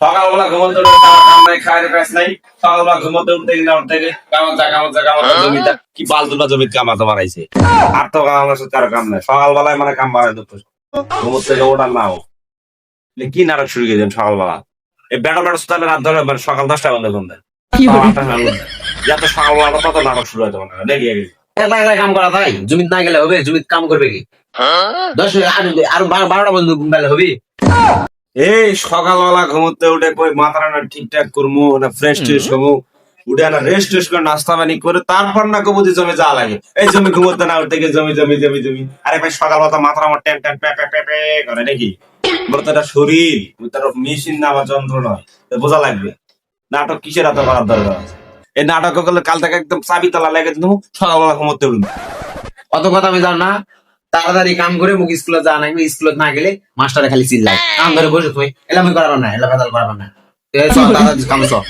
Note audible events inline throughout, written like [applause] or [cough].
সকালবেলা নাই সকালবেলা উঠতে জমিটা কি বালতুটা জমিতে কামাতে বানাইছে আর তো কাম সাথে কারও কাম নাই সকালবেলায় মানে কাম বানাই দুপুর ঘুমোতে থেকে ওঠার নাও কি নাটক শুরু করে দেন সকালবেলা এই বেটা বেটা সুতালে রাত ধরে মানে সকাল দশটা বন্ধ। ঘুম দেন দেন যত সকালবেলা তত নাটক শুরু মানে লেগে গেছে। একলা একলা কাম করা ভাই জমিত না গেলে হবে জমিত কাম করবে কি? দশ আর বারোটা হবে। এই সকালবেলা ঘুমোতে উঠে কই মাথাটা ঠিকঠাক করব না ফ্রেশ ট্রেশ হব উঠে না রেস্ট টেস্ট করে নাস্তা পানি করে তারপর না কবুদি জমি যা লাগে। এই জমি ঘুমোতে না উঠতে গিয়ে জমি জমি জমি জমি। আরে ভাই সকালবেলা মাথা আমার টেন টেন পে পে পে পে করে নাকি? বলে তো এটা শরীর তার মেশিন না আমার যন্ত্র নয়। বোঝা লাগবে। নাটক কিসের এত করার দরকার? আছে এই নাটক করলে কাল থেকে একদম চাবি তালা লেগে দিন সকালবেলা ঘুমোতে উঠুন অত কথা আমি জানো না, তাড়াতাড়ি কাম করে মুখ স্কুলে যা নাই স্কুলে না গেলে মাস্টারে খালি চিল্লাই কাম ধরে বসে তুই এলা আমি করাবার না এলা ভেদাল করাবার না কাম চল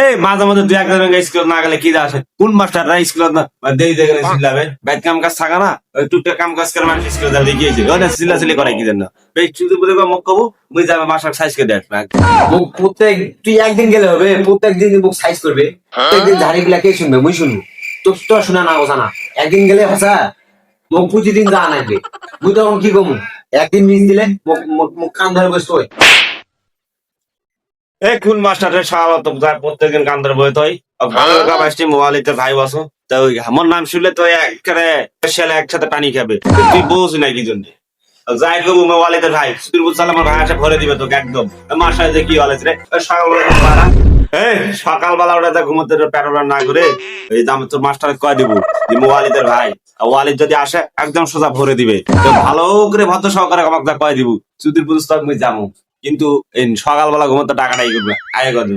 এই মাঝে মধ্যে দুই একজন স্কুল না গেলে কি আসে? কোন মাস্টাররা স্কুল না দেরি দেখে চিল্লাবে? ব্যাট কাম কাজ থাকা না? টুকটাক কাম কাজ করে মানুষ স্কুলে যাবে গিয়েছে ওটা চিল্লা চিল্লি করে কি জন্য? বেশ মুখ কবু মুই যাবে মাস্টার সাইজ করে দেখ মুখ প্রত্যেক তুই একদিন গেলে হবে প্রত্যেক দিন মুখ সাইজ করবে প্রত্যেকদিন ধাড়ি গুলা কে শুনবে? মুই শুনব। তো তো শোনা না না একদিন গেলে হাসা মুখ প্রতিদিন যা নাইবে মুই তখন কি কমু? একদিন মিস দিলে মুখ কান ধরে হয়। এই কোন মাস্টারের সারা তো যায় প্রত্যেকদিন কান্দর বই তুই মোবাইলতে ভাই বসো। তো আমার নাম শুনলে তো একবারে ছেলে একসাথে পানি খাবে। তুই বোঝ না কি জন্য। যাই কবু মোবাইলতে ভাই সুদূর বুঝ আমার ভাই আসে ভরে দিবে তোকে একদম। মাসায় যে কি হলেছে রে? সকালবেলা এই সকালবেলা ওটা ঘুমোতে না করে এই আমি তোর মাস্টার কয় দিব যে মোবাইলের ভাই। ওয়ালিদ যদি আসে একদম সোজা ভরে দিবে। ভালো করে ভদ্র সহকারে আমাকে কয় দিব। সুদূর বুঝ তো আমি যাব। কিন্তু এই সকালবেলা ঘুমোতে টাকাটাই করবে। আগে করবে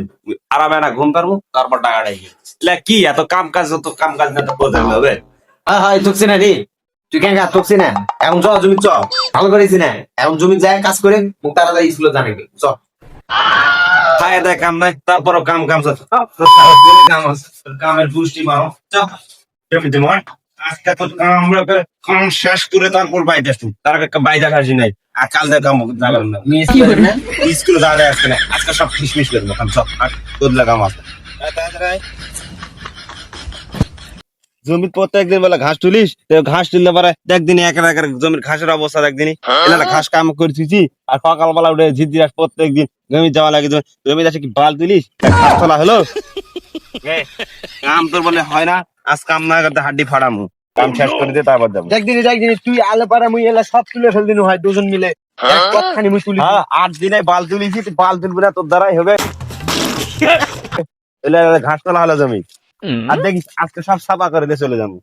আরামে না ঘুম পারব তারপর টাকাটাই করবে। এলা কি এত কাম কাজ যত কাম কাজ না তো বোঝাতে হবে হ্যাঁ হয় তুকছি না রে। তুই কেন কাজ তুকছি না এখন চ জমি চ। ভালো করেছি না এখন জমি যায় কাজ করে মুখ তাড়াতাড়ি স্কুলে জানাবি চ। খায় দেয় কাম নাই তারপরও কাম কাম। কাম আছে। কামের পুষ্টি মারো চল জমিতে মার আজকে তো কাম আমরা কাম শেষ করে তারপর বাইরে আসুন তার বাইরে আসি নাই। কাল না। আমি স্কুলে স্কুলে আজকে না। আজকে সব ফিসমিস করব কাম সব আর তোদলা কাম আছে। জমির প্রত্যেকদিন বলে ঘাস তুলিস ঘাস তুললে পরে একদিন এক এক জমির ঘাসের অবস্থা একদিনই এলা ঘাস কাম করছিস আর সকালবেলা উঠে ঝিদ্দি আস প্রত্যেকদিন জমি যাওয়া লাগে জমি- আসে কি বাল তুলিস? ঘাস তোলা হলো? [laughs] কাম তোর বলে হয় না আজ কাম না করতে হাড্ডি ফাড়ামু। কাম শেষ করে দিয়ে তারপর যাব। একদিন একদিন তুই আলে পারে মুই এলা সব তুলে ফেল দিন হয় দুজন মিলে। কতখানি মুই তুলি। হ্যাঁ আট দিনে বাল তুলিছি বাল তুলবি না তোর দ্বারাই হবে। এলে ঘাস তোলা হলো জমি। আর দেখিস আজকে সব সাফা করে দিয়ে চলে যাব।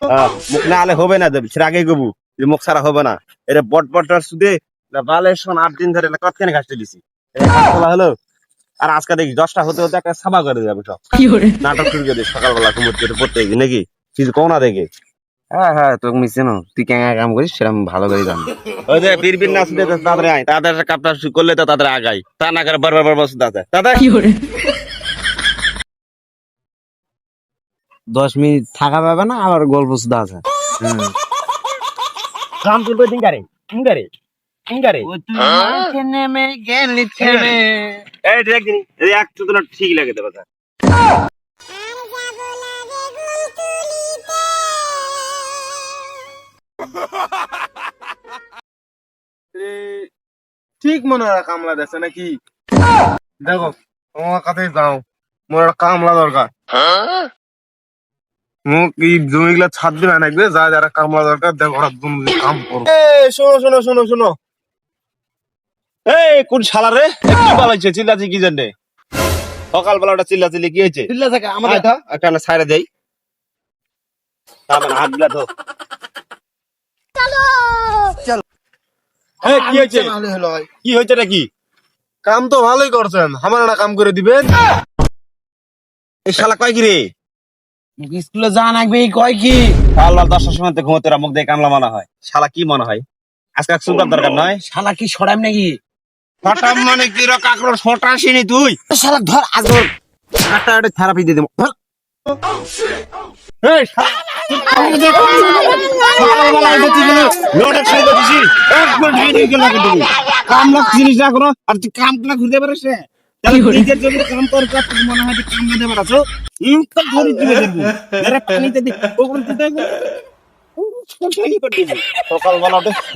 হ্যাঁ, মুখ না আলে হবে না দেবি সেটা কবু যে মুখ সারা হবে না। এটা বট বটার সুদে বালের শোন আট দিন ধরে না কতখানি ঘাস তুলিছি। ঘাস তোলা হলো। আর আজকে দেখি দশটা হতে হতে একটা সাফা করে যাবে সব। নাটক শুরু করে সকালবেলা ঘুমোতে করে প্রত্যেক নাকি? কিছু কও না দেখে। হ্যাঁ হ্যাঁ তোকে না তুই কেন কাম করিস সেরকম ভালো করে জানি। ওই যে বীর বীর নাচ দিতে তাদের আয় তাদের কাপটা করলে তো তাদের আগাই তা না করে বারবার বারবার শুধু আছে তাদের দশ মিনিট থাকা পাবে না আবার গল্প শুধু আছে। কাম তুলবে দিন গারে দিন গারে দিন গারে নেমে গেলি থেমে এই দেখ দিন এই এক চুদনা ঠিক লাগে দেবে ঠিক মনে হয় কামলা দেখছে নাকি? দেখো তোমার কাছে যাও। মোর একটা কামলা দরকার। মোক এই জমিগুলা ছাদ দিবে নাকবে যা যারা কামলা দরকার দেখো ওরা জমি কাম করো এ শোনো শোনো শোনো শোনো। এই কোন শালা রে? এ কি বালাইছে সকালবেলা ওটা চিল্লা চিল্লি কি হয়েছে? চিল্লা থাকে আমাদের আমাদের একটা না সাইডে দেই। তারপরে হাত দিলা তো এই, কি হয়েছে। কি কাম তো ভালোই করছেন আমার একটা কাম করে দিবেন। এই শালা কয় কি রে? স্কুলে যা নাকবে কয় কি? আল্লাহ দশটার সময় ঘুমোতে মুখ দিয়ে কামলা মনে হয়। শালা কি মনে হয়? আজকে এক সুপার দরকার নয়? শালা কি সরাম নাকি? হঠাৎ মানে কি রে কাকড় ছোটা আসিনি তুই? শালা ধর আজ একটা থেরাপি দিয়ে দেবো। ধর।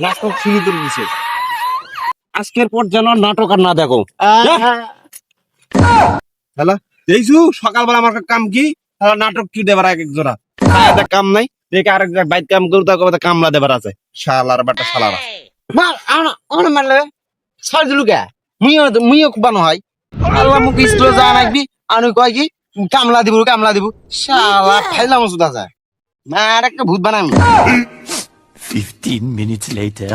নাটক শুরু করো দিছে। আজকের পর যেন নাটক আর না দেখো। হ্যালো? দেখছু সকালবেলা আমার কাম কি? নাটক কি দেবার এক এক জোড়া কাম নাই। দেখে আরেক বাইক কাম করতে হবে কামলা দেবার আছে। শালার বাটা শালারা। মার আনা আনা মারলে ছাড় দিলু কে? মুইও মুইও বানো হয়। আল্লাহ মুখ স্কুলে যা নাকবি আনু কয় কি কামলা দিব কামলা দিব। শালা ফাইলাম সুদা যায়। মার একটা ভূত বানাম। 15 minutes later.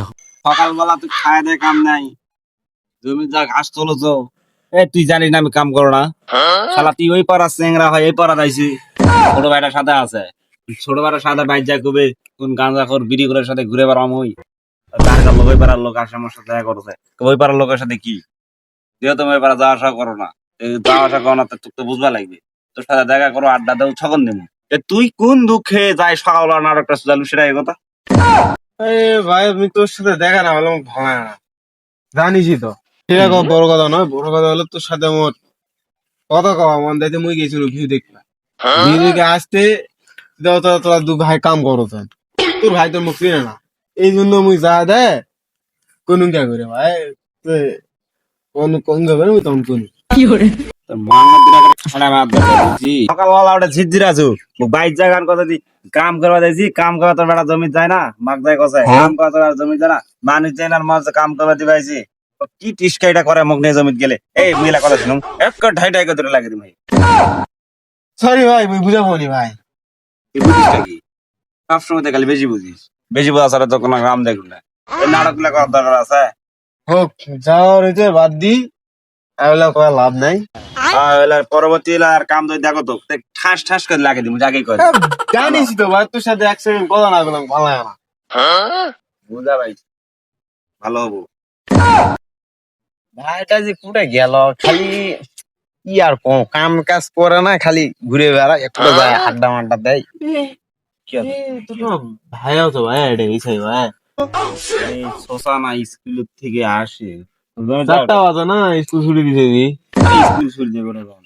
সকালবেলা তুই খায় দেয় কাম নাই। জমি যা ঘাস তোলছ এ, তুই জানিস না আমি কাম করো না। শালা, তুই ওই পাড়া চেংরা হয়, এই পাড়া যাইছি ছোট ভাইটা সাথে আছে। ছোট ভাইটা সাথে বাইক যা কবে, কোন গাঁজা খোর বিড়ি করার সাথে ঘুরে বেড়াম ওই। লোক ওই লোক সাথে দেখা ওই লোকের সাথে কি? যেহেতু ওই পাড়া যাওয়া আসা করো না। যাওয়া আসা না তোকে বুঝবা লাগবে। তোর দেখা করো, আড্ডা ছকন তুই কোন দুঃখে যাই নাটকটা সুজালু সেটাই কথা? ভাই, আমি তোর সাথে দেখা না হলে তো। সেটা কোনো বড় কথা নয় বড় কথা হলো তোর সাথে মোর কথা কওয়া মন দাইতে মুই গেছিল ভিউ দেখলা ভিউ দেখে আসতে তোরা তোরা দু ভাই কাম করো তোর ভাই তোর মুখ না। এই জন্য মুই যা দে কোন কে করে ভাই কোন কোন যাবে মুই তখন কোন সকালবেলা ওটা ঝিরঝির বাইক যায় গান দি কাম করবা দিয়েছি কাম করবা তোর বেটা জমি যায় না মাগ যায় কষায় কাম করা তোর জমি যায় না মানুষ যায় না মাঝে কাম করবা দিবাইছি কি টিসকাইটা করে মুখ নিয়ে জমিত গেলে? এই মিলা কথা শুনুম এক ঢাই ঢাই করে লাগে ভাই। সরি ভাই মুই বুঝাবো নি ভাই। তুই বুঝিসটা কি সবসময় তো খালি বেশি বুঝিস? বেশি বোঝা ছাড়া তো কোনো গ্রাম দেখুন না। নাটকগুলা করার দরকার আছে? হোক যাওয়ার হইতে বাদ দি। এগুলা করা লাভ নাই। আর এলার পরবর্তী এলার আর কাম যদি দেখো তো ঠাস ঠাস করে লাগে দিম আগেই করে জানিস তো ভাই তোর সাথে সেকেন্ড কথা না বললাম ভালো না। বুঝা ভাই। ভালো হব। ভাইটা যে কুটে গেল? খালি কি আর কম কাম কাজ করে না খালি ঘুরে বেড়া একটু যায় আড্ডা মাড্ডা দেয়। ভাইও তো ভাই এটা এই ভাই। এই শ্মশানা স্কুল থেকে আসে। চারটা বাজে না স্কুল ছুটি দিতে দি স্কুল ছুটি দিয়ে করে যাও।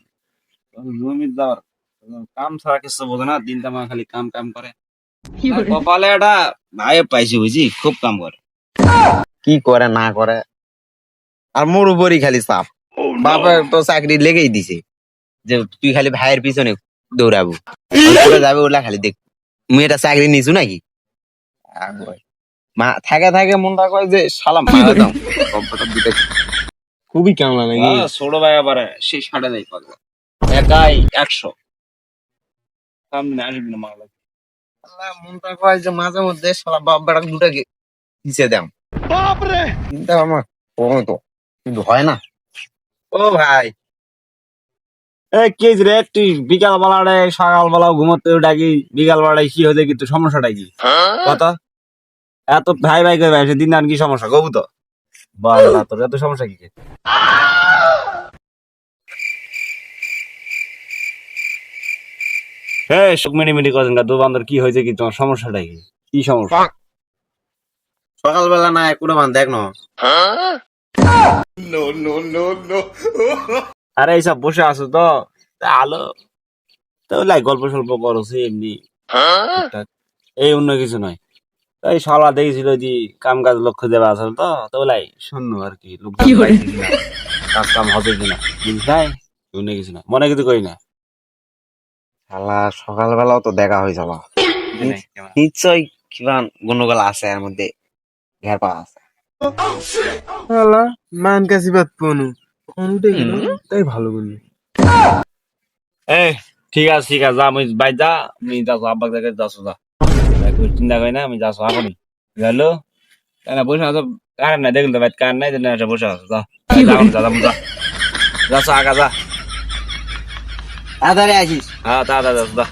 তখন জমি যাওয়ার কাম ছাড়া কিছু বোঝে না দিন তামা খালি কাম কাম করে। কপালে একটা ভাই পাইছি বুঝি খুব কাম করে। কি করে না করে? আর মোর উপরই খালি চাপ বাপের তো চাকরি লেগেই দিছে। যে তুই খালি ভাইয়ের পিছনে দৌড়াবো। যাবে ওলা খালি দেখ মুই এটা চাকরি নিছু নাকি? মা থাকে থাকে মনটা কয় যে সালাম মারা দাও। খুবই কামলা নাকি? আহ, ছোট ভাই আবার সেই সাড়ে নেই পাগলা। একাই। একশো। সামনে আসবি না মাগলা মনটা কয় যে মাঝে মধ্যে সালা বাপ বেটা দুটা পিছিয়ে দাম। চিন্তা আমার তো কিন্তু হয় না। ও ভাই। এ কি রে? তুই বিকাল বেলায় সকাল বেলা ঘুমোতে ডাকি বিকাল বেলায় কি হয়েছে কি? তোর সমস্যাটা কি? কত? এত ভাই ভাই করে ভাই দিন আর কি সমস্যা? গবু তো বাবা তোর এত সমস্যা কি হ্যাঁ সুখ মিটি মিটি করেন দু বান্ধব কি হয়েছে কি? তোমার সমস্যাটা কি? কি সমস্যা? সকালবেলা না কোনো মান দেখ না। [laughs] আরে এইসব বসে আছো তো? আলো। তো লাই গল্প সল্প করছে এমনি। এই অন্য কিছু নয়। এই সলা দেখেছিল যে কাম কাজ লক্ষ্য দেওয়া আছে তো তো শূন্য আর কি লোক কাজ কাম হবে কিনা অন্য কিছু না মনে কিছু করি না। শালা সকালবেলাও তো দেখা হয়ে যাবা নিশ্চয় কিবা গন্ডগোল আছে এর মধ্যে ঘের পা আছে। শালা মান কাছি বাদ পনু উঠে গেল তাই ভালো করলি এই ঠিক আছে ঠিক আছে যা আমি বাই যা আমি যাচ্ছ আব্বা দেখে যাচ্ছ যা। চিন্তা করি না আমি যাচ্ছ এখনই গেল তাই না বসে আছো? কার নাই দেখুন তো ভাই কার নাই না বসে আছো যা। যা যা যা যা। যাচ্ছ আগা যা। তাড়াতাড়ি আসিস। হ্যাঁ তা যা যা।